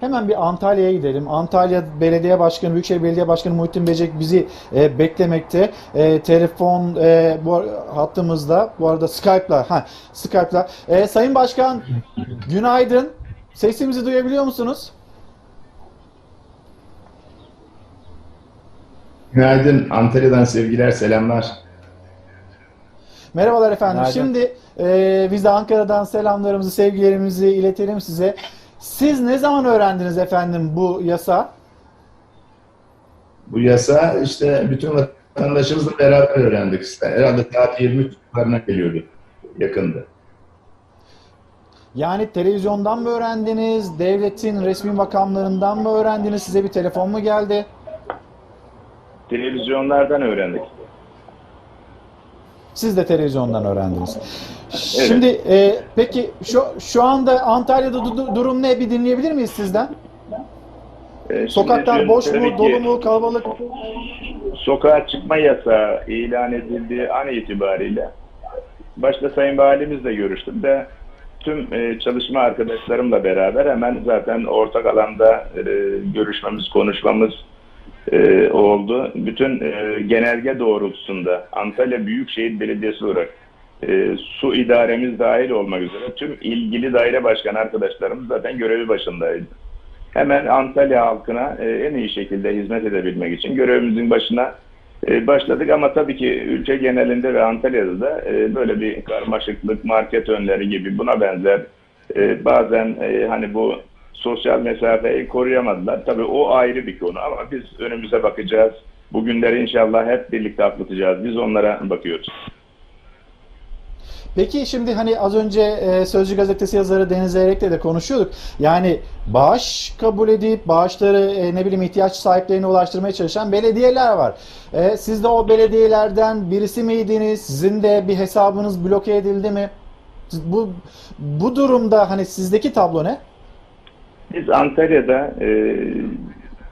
Hemen bir Antalya'ya gidelim. Antalya Belediye Başkanı, Büyükşehir Belediye Başkanı Muhittin Becek bizi e, beklemekte. E, telefon e, bu hattımızda. Bu arada Skype'la. Ha, Skype'la. E, Sayın Başkan, günaydın. Sesimizi duyabiliyor musunuz? Günaydın. Antalya'dan sevgiler, selamlar. Merhabalar efendim. Günaydın. Şimdi e, biz de Ankara'dan selamlarımızı, sevgilerimizi iletelim size. Siz ne zaman öğrendiniz efendim bu yasa? Bu yasa işte bütün vatandaşımızla beraber öğrendik. İşte. Herhalde saat 23 civarına geliyordu. Yakındı. Yani televizyondan mı öğrendiniz? Devletin resmi makamlarından mı öğrendiniz? Size bir telefon mu geldi? Televizyonlardan öğrendik. Siz de televizyondan öğrendiniz. Şimdi e, peki şu şu anda Antalya'da du- du- durum ne? Bir dinleyebilir miyiz sizden? Ee, şimdi Sokaklar dün boş tabii mu, ki dolu mu, kalabalık? Sokağa çıkma yasağı ilan edildiği an itibariyle başta Sayın Valimizle görüştüm ve tüm e, çalışma arkadaşlarımla beraber hemen zaten ortak alanda e, görüşmemiz, konuşmamız e, oldu. Bütün e, genelge doğrultusunda Antalya Büyükşehir Belediyesi olarak e, su idaremiz dahil olmak üzere tüm ilgili daire başkan arkadaşlarımız zaten görevi başındaydı. Hemen Antalya halkına e, en iyi şekilde hizmet edebilmek için görevimizin başına e, başladık ama tabii ki ülke genelinde ve Antalya'da da e, böyle bir karmaşıklık, market önleri gibi buna benzer e, bazen e, hani bu sosyal mesafeyi koruyamadılar. Tabii o ayrı bir konu ama biz önümüze bakacağız. Bugünleri inşallah hep birlikte atlatacağız. Biz onlara bakıyoruz. Peki şimdi hani az önce e, Sözcü Gazetesi yazarı Deniz Eyrek'le de konuşuyorduk. Yani bağış kabul edip bağışları e, ne bileyim ihtiyaç sahiplerine ulaştırmaya çalışan belediyeler var. E, siz de o belediyelerden birisi miydiniz? Sizin de bir hesabınız bloke edildi mi? Bu bu durumda hani sizdeki tablo ne? Biz Antalya'da e,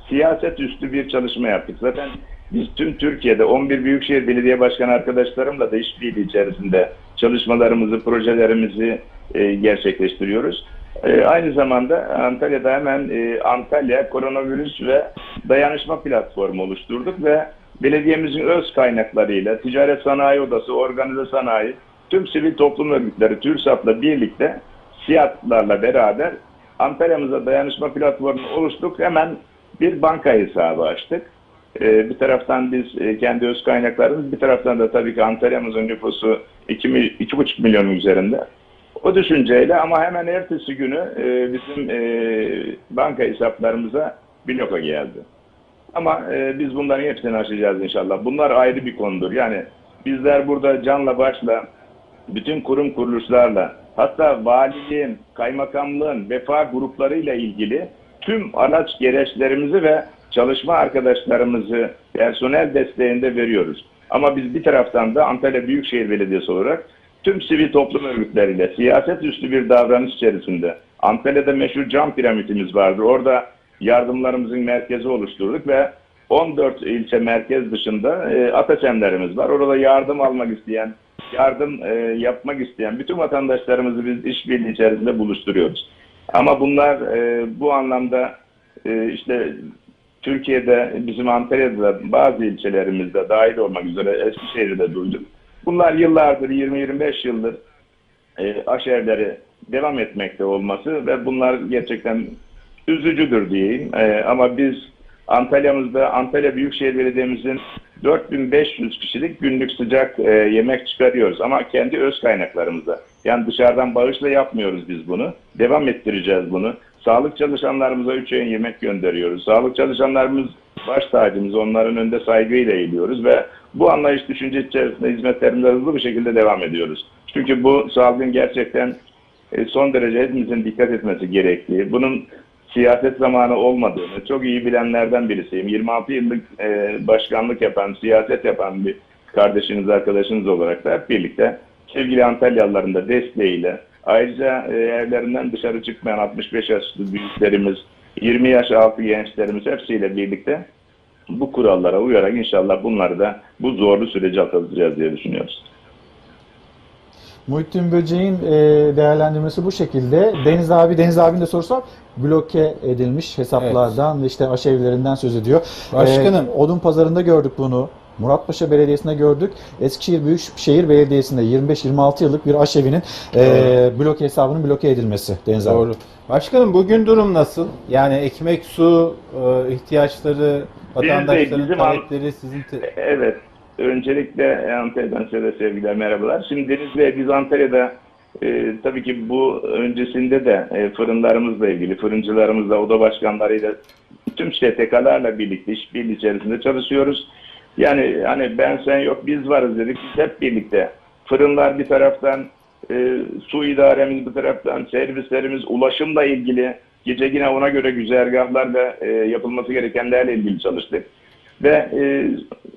siyaset üstü bir çalışma yaptık. Zaten biz tüm Türkiye'de 11 Büyükşehir Belediye Başkanı arkadaşlarımla da işbirliği içerisinde çalışmalarımızı, projelerimizi e, gerçekleştiriyoruz. E, aynı zamanda Antalya'da hemen e, Antalya Koronavirüs ve Dayanışma Platformu oluşturduk ve belediyemizin öz kaynaklarıyla Ticaret Sanayi Odası, Organize Sanayi, tüm sivil toplum örgütleri, TÜRSAP'la birlikte SİAD'larla beraber Antalya'mıza dayanışma platformu oluştuk. Hemen bir banka hesabı açtık. Ee, bir taraftan biz e, kendi öz kaynaklarımız, bir taraftan da tabii ki Antalya'mızın nüfusu 2, mi- 2,5 milyonun üzerinde. O düşünceyle ama hemen ertesi günü e, bizim e, banka hesaplarımıza bloka geldi. Ama e, biz bunların hepsini aşacağız inşallah. Bunlar ayrı bir konudur. Yani bizler burada canla başla bütün kurum kuruluşlarla hatta valiliğin, kaymakamlığın, vefa gruplarıyla ilgili tüm araç gereçlerimizi ve çalışma arkadaşlarımızı personel desteğinde veriyoruz. Ama biz bir taraftan da Antalya Büyükşehir Belediyesi olarak tüm sivil toplum örgütleriyle siyaset üstü bir davranış içerisinde Antalya'da meşhur cam piramitimiz vardır. Orada yardımlarımızın merkezi oluşturduk ve 14 ilçe merkez dışında e, ATSEM'lerimiz var. Orada yardım almak isteyen, yardım e, yapmak isteyen bütün vatandaşlarımızı biz işbirliği içerisinde buluşturuyoruz. Ama bunlar e, bu anlamda e, işte Türkiye'de bizim Antalya'da da bazı ilçelerimizde dahil olmak üzere Eskişehir'de duyduk. Bunlar yıllardır 20-25 yıldır e, aşevleri devam etmekte olması ve bunlar gerçekten üzücüdür diyeyim. E, ama biz Antalya'mızda Antalya Büyükşehir Belediye'mizin 4500 kişilik günlük sıcak e, yemek çıkarıyoruz ama kendi öz kaynaklarımızda. Yani dışarıdan bağışla yapmıyoruz biz bunu. Devam ettireceğiz bunu. Sağlık çalışanlarımıza 3 öğün yemek gönderiyoruz. Sağlık çalışanlarımız baş tacımız. Onların önünde saygıyla eğiliyoruz ve bu anlayış düşünce içerisinde hizmetlerimize hızlı bir şekilde devam ediyoruz. Çünkü bu salgın gerçekten e, son derece hepimizin dikkat etmesi gerektiği, bunun siyaset zamanı olmadığını çok iyi bilenlerden birisiyim. 26 yıllık e, başkanlık yapan, siyaset yapan bir kardeşiniz, arkadaşınız olarak da hep birlikte sevgili Antalyalıların da desteğiyle ayrıca e, evlerinden dışarı çıkmayan 65 yaşlı büyüklerimiz, 20 yaş altı gençlerimiz hepsiyle birlikte bu kurallara uyarak inşallah bunları da bu zorlu süreci atlatacağız diye düşünüyoruz. Muhittin Böceğin e, değerlendirmesi bu şekilde. Deniz abi, Deniz abinin de sorusu var. Bloke edilmiş hesaplardan ve işte aşevlerinden söz ediyor. Başkanım. E, Odun pazarında gördük bunu. Muratpaşa Belediyesi'nde gördük. Eskişehir Büyükşehir Belediyesi'nde 25-26 yıllık bir aşevinin e, bloke hesabının bloke edilmesi. Deniz abi. Doğru. Başkanım bugün durum nasıl? Yani ekmek, su e, ihtiyaçları, vatandaşların bizim talepleri sizin te- Evet. Öncelikle Antalya'dan size sevgiler, merhabalar. Şimdi Deniz Bey, biz Antalya'da e, tabii ki bu öncesinde de e, fırınlarımızla ilgili, fırıncılarımızla, oda başkanlarıyla, tüm STK'larla birlikte işbirliği içerisinde çalışıyoruz. Yani hani ben sen yok biz varız dedik. Biz hep birlikte. Fırınlar bir taraftan, e, su idaremiz bir taraftan, servislerimiz, ulaşımla ilgili gece yine ona göre güzergahlarla e, yapılması gerekenlerle ilgili çalıştık. Ve e,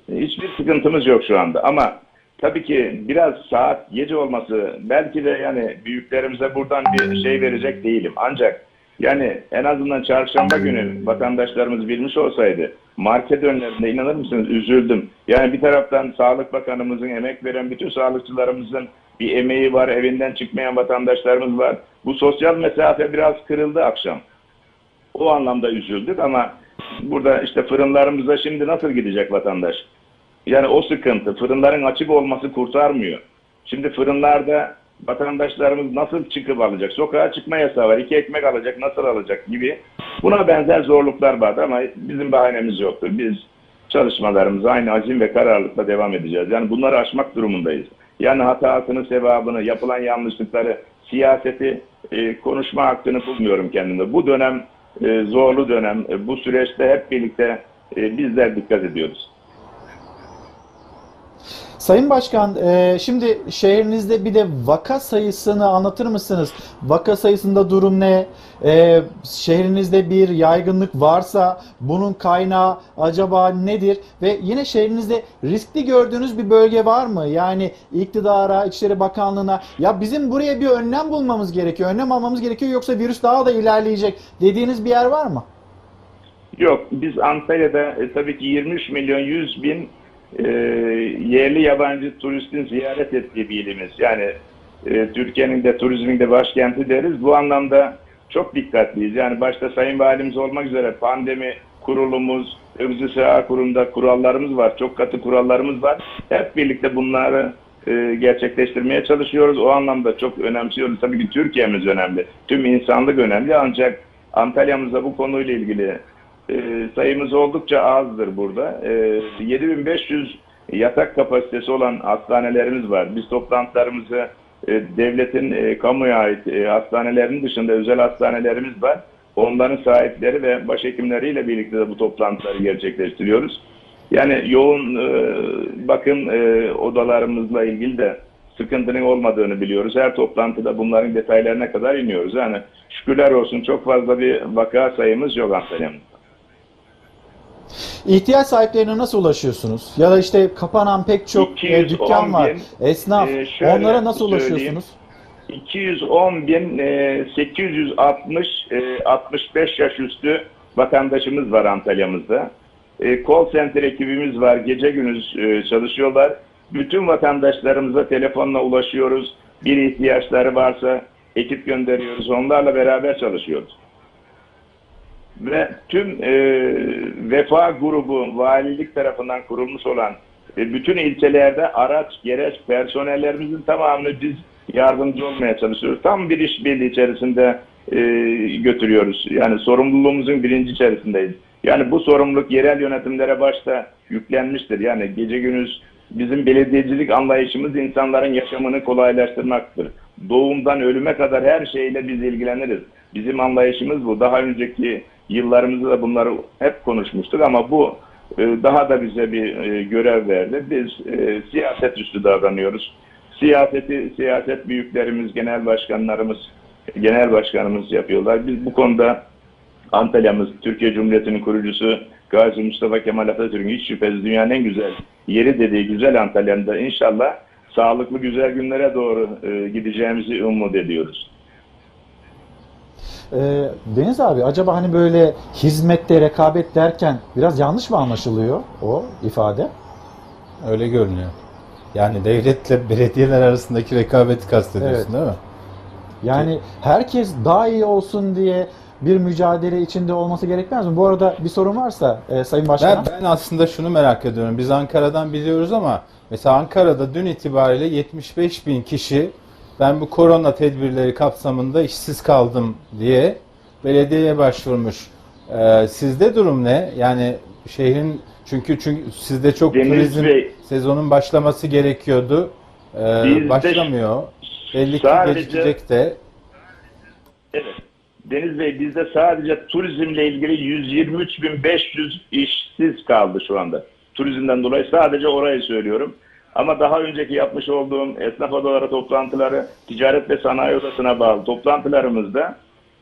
hiçbir sıkıntımız yok şu anda. Ama tabii ki biraz saat gece olması belki de yani büyüklerimize buradan bir şey verecek değilim. Ancak yani en azından çarşamba günü vatandaşlarımız bilmiş olsaydı market önlerinde inanır mısınız üzüldüm. Yani bir taraftan Sağlık Bakanımızın emek veren bütün sağlıkçılarımızın bir emeği var, evinden çıkmayan vatandaşlarımız var. Bu sosyal mesafe biraz kırıldı akşam. O anlamda üzüldük ama burada işte fırınlarımıza şimdi nasıl gidecek vatandaş? Yani o sıkıntı. Fırınların açık olması kurtarmıyor. Şimdi fırınlarda vatandaşlarımız nasıl çıkıp alacak? Sokağa çıkma yasağı var. İki ekmek alacak, nasıl alacak gibi. Buna benzer zorluklar vardı ama bizim bahanemiz yoktur. Biz çalışmalarımıza aynı azim ve kararlılıkla devam edeceğiz. Yani bunları aşmak durumundayız. Yani hatasını, sevabını, yapılan yanlışlıkları, siyaseti e, konuşma hakkını bulmuyorum kendimde. Bu dönem e, zorlu dönem. E, bu süreçte hep birlikte e, bizler dikkat ediyoruz. Sayın Başkan, e, şimdi şehrinizde bir de vaka sayısını anlatır mısınız? Vaka sayısında durum ne? E, şehrinizde bir yaygınlık varsa bunun kaynağı acaba nedir? Ve yine şehrinizde riskli gördüğünüz bir bölge var mı? Yani iktidara, İçişleri Bakanlığı'na ya bizim buraya bir önlem bulmamız gerekiyor, önlem almamız gerekiyor yoksa virüs daha da ilerleyecek dediğiniz bir yer var mı? Yok, biz Antalya'da e, tabii ki 23 milyon 100 bin e, yerli yabancı turistin ziyaret ettiği bir ilimiz. Yani e, Türkiye'nin de turizmin de başkenti deriz. Bu anlamda çok dikkatliyiz. Yani başta Sayın Valimiz olmak üzere pandemi kurulumuz, Öbzü Sıra Kurulu'nda kurallarımız var. Çok katı kurallarımız var. Hep birlikte bunları e, gerçekleştirmeye çalışıyoruz. O anlamda çok önemsiyoruz. Tabii ki Türkiye'miz önemli. Tüm insanlık önemli. Ancak Antalya'mızda bu konuyla ilgili e, sayımız oldukça azdır burada. E, 7500 yatak kapasitesi olan hastanelerimiz var. Biz toplantılarımızı e, devletin e, kamuya ait e, hastanelerinin dışında özel hastanelerimiz var. Onların sahipleri ve başhekimleriyle birlikte de bu toplantıları gerçekleştiriyoruz. Yani yoğun e, bakım e, odalarımızla ilgili de sıkıntının olmadığını biliyoruz. Her toplantıda bunların detaylarına kadar iniyoruz. Yani şükürler olsun çok fazla bir vaka sayımız yok Antalya'mızda. İhtiyaç sahiplerine nasıl ulaşıyorsunuz? Ya da işte kapanan pek çok e, 210 dükkan var, bin, esnaf. e, Onlara nasıl ulaşıyorsunuz? 210 bin e, 860 e, 65 yaş üstü vatandaşımız var Antalya'mızda. E, call center ekibimiz var. Gece gündüz e, çalışıyorlar. Bütün vatandaşlarımıza telefonla ulaşıyoruz. Bir ihtiyaçları varsa ekip gönderiyoruz. Onlarla beraber çalışıyoruz. Ve tüm e, vefa grubu valilik tarafından kurulmuş olan e, bütün ilçelerde araç, gereç, personellerimizin tamamını biz yardımcı olmaya çalışıyoruz. Tam bir işbirliği içerisinde e, götürüyoruz. Yani sorumluluğumuzun birinci içerisindeyiz. Yani bu sorumluluk yerel yönetimlere başta yüklenmiştir. Yani gece gündüz bizim belediyecilik anlayışımız insanların yaşamını kolaylaştırmaktır. Doğumdan ölüme kadar her şeyle biz ilgileniriz. Bizim anlayışımız bu. Daha önceki yıllarımızda da bunları hep konuşmuştuk ama bu e, daha da bize bir e, görev verdi. Biz e, siyaset üstü davranıyoruz. Siyaseti siyaset büyüklerimiz, genel başkanlarımız, genel başkanımız yapıyorlar. Biz bu konuda Antalya'mız, Türkiye Cumhuriyeti'nin kurucusu Gazi Mustafa Kemal Atatürk'ün hiç şüphesiz dünyanın en güzel yeri dediği güzel Antalya'da inşallah sağlıklı güzel günlere doğru gideceğimizi umut ediyoruz. Ee, Deniz abi acaba hani böyle hizmette rekabet derken biraz yanlış mı anlaşılıyor o ifade? Öyle görünüyor. Yani devletle belediyeler arasındaki rekabeti kastediyorsun Evet. değil mi? Yani herkes daha iyi olsun diye bir mücadele içinde olması gerekmez mi? Bu arada bir sorun varsa e, Sayın Başkan. Ben, ben aslında şunu merak ediyorum. Biz Ankara'dan biliyoruz ama mesela Ankara'da dün itibariyle 75 bin kişi ben bu korona tedbirleri kapsamında işsiz kaldım diye belediyeye başvurmuş. Ee, sizde durum ne? Yani şehrin çünkü çünkü sizde çok Deniz turizm Bey- sezonun başlaması gerekiyordu. Ee, başlamıyor. Belli ki sadece- gecikecek de. Evet. Deniz Bey bizde sadece turizmle ilgili 123.500 işsiz kaldı şu anda. Turizmden dolayı sadece orayı söylüyorum. Ama daha önceki yapmış olduğum esnaf odaları toplantıları, ticaret ve sanayi odasına bağlı toplantılarımızda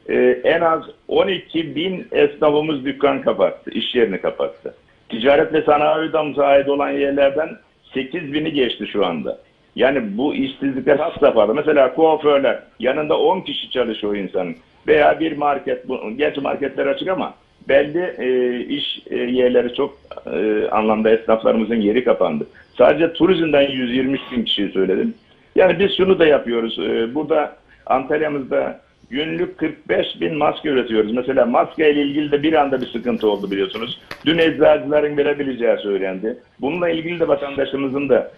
e, en az 12 bin esnafımız dükkan kapattı, iş yerini kapattı. Ticaret ve sanayi odamıza ait olan yerlerden 8 bini geçti şu anda. Yani bu işsizlikler has safhada. Mesela kuaförler yanında 10 kişi çalışıyor insanın. Veya bir market, gerçi marketler açık ama belli e, iş e, yerleri çok e, anlamda esnaflarımızın yeri kapandı. Sadece turizmden 120 bin kişiyi söyledim. Yani biz şunu da yapıyoruz. E, burada Antalya'mızda günlük 45 bin maske üretiyoruz. Mesela maske ile ilgili de bir anda bir sıkıntı oldu biliyorsunuz. Dün eczacıların verebileceği söylendi. Bununla ilgili de vatandaşımızın da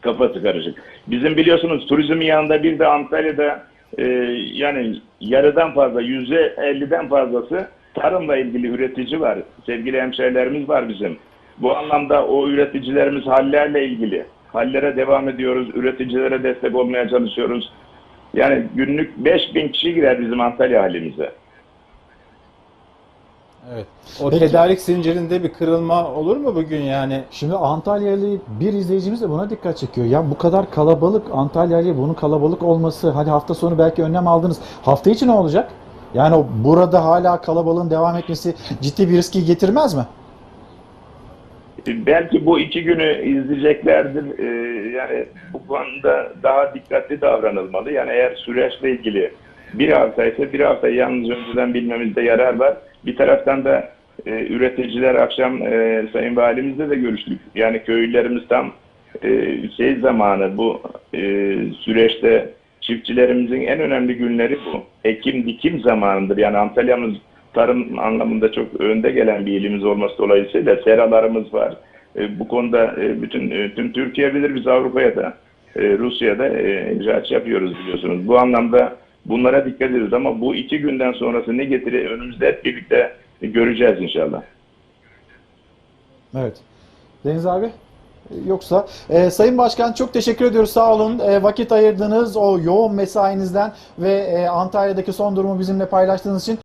kafası karışık. Bizim biliyorsunuz turizmin yanında bir de Antalya'da e, yani yarıdan fazla, yüzde elliden fazlası tarımla ilgili üretici var. Sevgili hemşehrilerimiz var bizim. Bu anlamda o üreticilerimiz hallerle ilgili. Hallere devam ediyoruz. Üreticilere destek olmaya çalışıyoruz. Yani günlük 5000 kişi girer bizim Antalya halimize. Evet. O Peki. tedarik zincirinde bir kırılma olur mu bugün yani? Şimdi Antalyalı bir izleyicimiz de buna dikkat çekiyor. Ya bu kadar kalabalık Antalyalı bunun kalabalık olması hadi hafta sonu belki önlem aldınız. Hafta içi ne olacak? Yani burada hala kalabalığın devam etmesi ciddi bir riski getirmez mi? Belki bu iki günü izleyeceklerdir. Ee, yani bu konuda daha dikkatli davranılmalı. Yani eğer süreçle ilgili bir hafta ise bir hafta yalnız önceden bilmemizde yarar var. Bir taraftan da e, üreticiler akşam e, Sayın Valimizle de görüştük. Yani köylülerimiz tam e, şey zamanı bu e, süreçte çiftçilerimizin en önemli günleri bu. Ekim dikim zamanıdır. Yani Antalya'mız tarım anlamında çok önde gelen bir ilimiz olması dolayısıyla seralarımız var. E, bu konuda e, bütün e, tüm Türkiye bilir biz Avrupa'ya da e, Rusya'da e, ihraç yapıyoruz biliyorsunuz. Bu anlamda bunlara dikkat ediyoruz ama bu iki günden sonrası ne getirir önümüzde hep birlikte göreceğiz inşallah. Evet. Deniz abi? Yoksa e, Sayın Başkan çok teşekkür ediyoruz. Sağ olun. E, vakit ayırdınız o yoğun mesainizden ve e, Antalya'daki son durumu bizimle paylaştığınız için.